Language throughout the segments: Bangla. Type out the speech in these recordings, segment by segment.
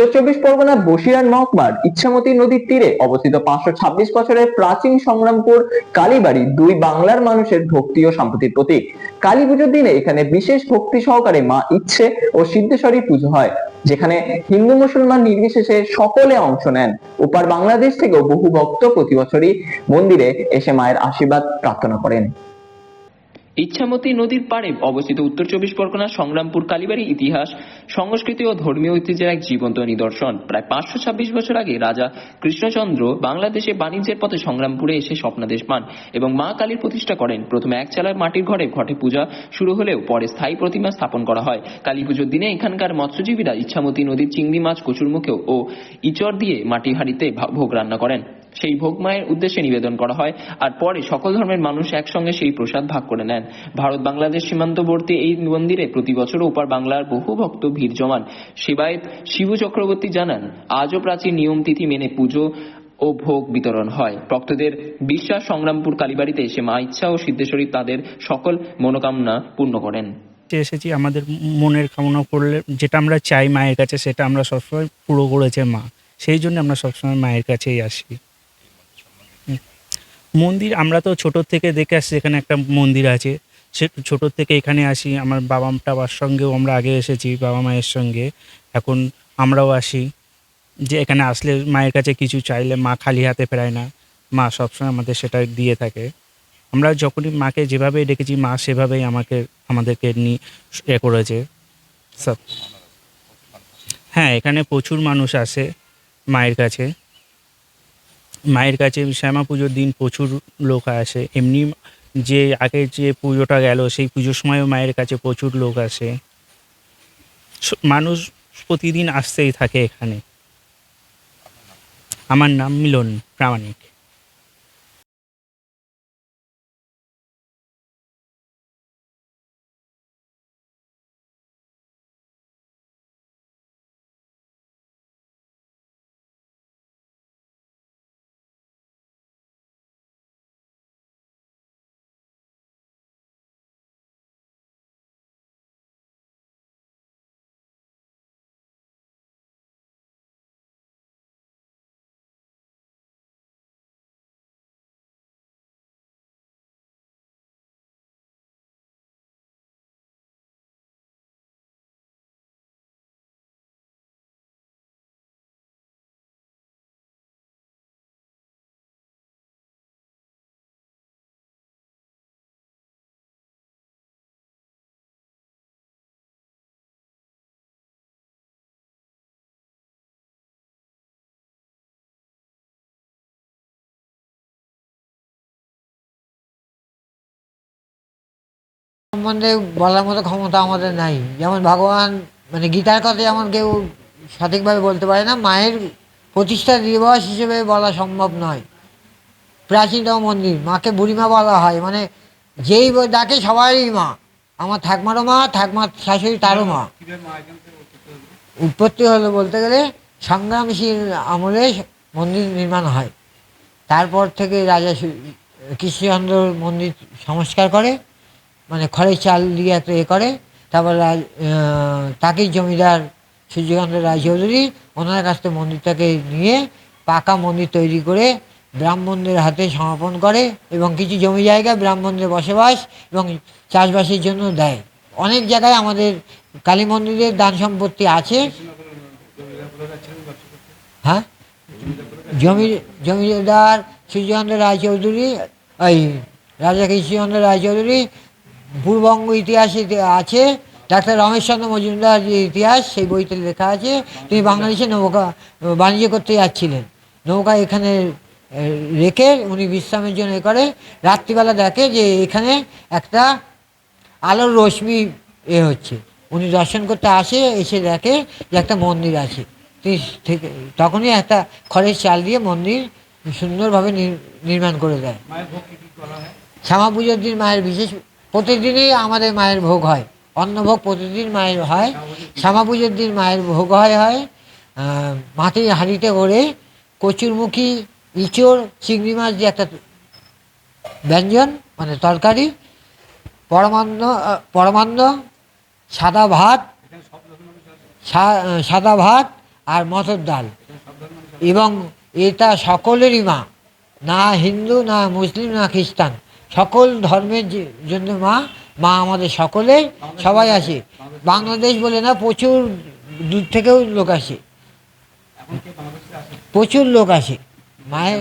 উত্তর চব্বিশ পরগনা বসিরহাট মহকুমার ইচ্ছামতী নদীর তীরে অবস্থিত পাঁচশো ছাব্বিশ বছরের প্রাচীন সংগ্রামপুর কালীবাড়ি দুই বাংলার মানুষের ভক্তি ও সম্প্রীতির প্রতীক। কালী পুজোর দিনে এখানে বিশেষ ভক্তি সহকারে মা ইচ্ছে ও সিদ্ধেশ্বরী পুজো হয়, যেখানে হিন্দু মুসলমান নির্বিশেষে সকলে অংশ নেন। ওপার বাংলাদেশ থেকেও বহু ভক্ত প্রতি বছরই মন্দিরে এসে মায়ের আশীর্বাদ প্রার্থনা করেন। ইচ্ছামতী নদীর পাড়ে অবস্থিত উত্তর চব্বিশ পরগনার সংগ্রামপুর, কালীবাড়ি ইতিহাস, সংস্কৃতি ও ধর্মীয় ঐতিহ্যের এক জীবন্ত নিদর্শন। প্রায় পাঁচশো ছাব্বিশ বছর আগে রাজা কৃষ্ণচন্দ্র বাংলাদেশে বাণিজ্যের পথে সংগ্রামপুরে এসে স্বপ্নাদেশ পান এবং মা কালীর প্রতিষ্ঠা করেন। প্রথমে এক চালার মাটির ঘরে ঘটে পূজা শুরু হলেও পরে স্থায়ী প্রতিমা স্থাপন করা হয়। কালী পুজোর দিনে এখানকার মৎস্যজীবীরা ইচ্ছামতী নদীর চিংড়ি মাছ কচুরমুখেও ও ইচড় দিয়ে মাটি হাঁড়িতে ভোগ রান্না করেন। সেই ভোগ মায়ের উদ্দেশ্যে নিবেদন করা হয়, আর পরে সকল ধর্মের মানুষ একসঙ্গে সেই প্রসাদ ভাগ করে নেন। ভারত বাংলাদেশ সীমান্তবর্তী এই মন্দিরে প্রতি বছর ওপার বাংলার বহু ভক্ত ভিড় জমান। সেবায়েত শিবু চক্রবর্তী জানান, আজও প্রাচীন নিয়ম তিথি মেনে পুজো ও ভোগ বিতরণ হয়। ভক্তদের বিশ্বাস সংগ্রামপুর কালীবাড়িতে এসে মা ইচ্ছা ও সিদ্ধেশ্বরী তাদের সকল মনোকামনা পূর্ণ করেন। এসেছি, আমাদের মনের কামনা করলে যেটা আমরা চাই মায়ের কাছে, সেটা আমরা সবসময় পুরো করেছে মা। সেই জন্য আমরা সবসময় মায়ের কাছেই আসি। মন্দির, আমরা তো ছোটোর থেকে দেখে আসছি এখানে একটা মন্দির আছে। সে ছোটোর থেকে এখানে আসি, আমার বাবা টাবার সঙ্গেও আমরা আগে এসেছি, বাবা মায়ের সঙ্গে। এখন আমরাও আসি। যে এখানে আসলে মায়ের কাছে কিছু চাইলে মা খালি হাতে ফেরায় না। মা সবসময় আমাদের সেটা দিয়ে থাকে। আমরা যখনই মাকে যেভাবে ডেকেছি, মা সেভাবেই আমাকে, আমাদেরকে নিয়ে এ করেছে। সব। হ্যাঁ এখানে প্রচুর মানুষ আসে মায়ের কাছে। মায়ের কাছে শ্যামা পুজোর দিন প্রচুর লোক আসে। এমনি যে আগে যে পুজোটা গেল, সেই পুজোর সময়ও মায়ের কাছে প্রচুর লোক আসে। মানুষ প্রতিদিন আসতেই থাকে এখানে। আমার নাম মিলন প্রামাণিক। সম্বন্ধে বলার মতো ক্ষমতা আমাদের নাই। যেমন ভগবান মানে গীতার কথা যেমন কেউ সঠিকভাবে বলতে পারে না, মায়ের প্রতিষ্ঠা দিবস হিসেবে বলা সম্ভব নয়। প্রাচীনতম মন্দির, মাকে বুড়িমা বলা হয়। মানে যেই ডাকে সবারই মা। আমার ঠাকমারও মা, ঠাকমার শাশুড়ি তারও মা। উৎপত্তি হলো বলতে গেলে সংগ্রামশীল আমলে মন্দির নির্মাণ হয়। তারপর থেকে রাজা কৃষ্ণচন্দ্র মন্দির সংস্কার করে। মানে খড়ের চাল দিয়ে একটা এ করে তারপর আহ, জমিদার সূর্যকান্ত রায়চৌধুরী ওনার কাছ থেকে মন্দিরটাকে নিয়ে পাকা মন্দির তৈরি করে ব্রাহ্মণদের হাতে সমাপন করে এবং কিছু জমি জায়গা ব্রাহ্মণদের বসবাস এবং চাষবাসের জন্য দেয়। অনেক জায়গায় আমাদের কালী মন্দিরের দান সম্পত্তি আছে। হ্যাঁ? জমি জমিদার সূর্যকান্ত রায়চৌধুরী ওই রাজা কৃষ্ণচন্দ্র রায়চৌধুরী পূর্ববঙ্গ ইতিহাসে আছে ডাক্তার রমেশচন্দ্র মজুমদার যে ইতিহাস সেই বইতে লেখা আছে তিনি বাংলাদেশে নৌকা বাণিজ্য করতে যাচ্ছিলেন। নৌকা এখানে রেখে উনি বিশ্রামের জন্য এ করে। রাত্রিবেলা দেখে যে এখানে একটা আলোর রশ্মি এ হচ্ছে। উনি দর্শন করতে আসে এসে দেখে যে একটা মন্দির আছে। তিনি থেকে তখনই একটা খড়ের চাল দিয়ে মন্দির সুন্দরভাবে নির- নির্মাণ করে দেয়। শ্যামা পুজোর দিন মায়ের বিশেষ প্রতিদিনই আমাদের মায়ের ভোগ হয়। অন্নভোগ প্রতিদিন মায়ের হয়। শ্যামা পুজোর দিন মায়ের ভোগ হয় হয়। মাটির হাঁড়িতে করে কচুরমুখী, ইঁচড়, চিংড়ি মাছ দিয়ে একটা ব্যঞ্জন মানে তরকারি। পরমান্ন পরমান্ন, সাদা ভাত সাদা ভাত আর মটর ডাল। এবং এটা সকলেরই মা। না হিন্দু, না মুসলিম, না খ্রিস্টান। সকল ধর্মের জন্য মা মা আমাদের সকলের সবাই আসে। বাংলাদেশ বলে না, প্রচুর দূর থেকেও লোক আসে। প্রচুর লোক আসে। মায়ের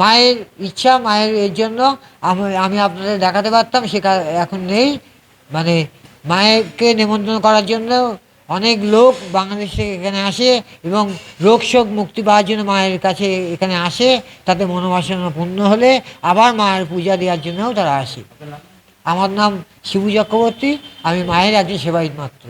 মায়ের ইচ্ছা, মায়ের এর জন্য আমি আমি আপনাদের দেখাতে পারতাম, সেটা এখন নেই। মানে মায়েরকে নিমন্ত্রণ করার জন্য অনেক লোক বাংলাদেশ থেকে এখানে আসে এবং রোগ শোক মুক্তি পাওয়ার জন্য মায়ের কাছে এখানে আসে, তাতে মনোবাসনা পূর্ণ হলে আবার মায়ের পূজা দেওয়ার জন্যও তারা আসে। আমার নাম শিবু চক্রবর্তী, আমি মায়ের একজন সেবায়িত মাত্র।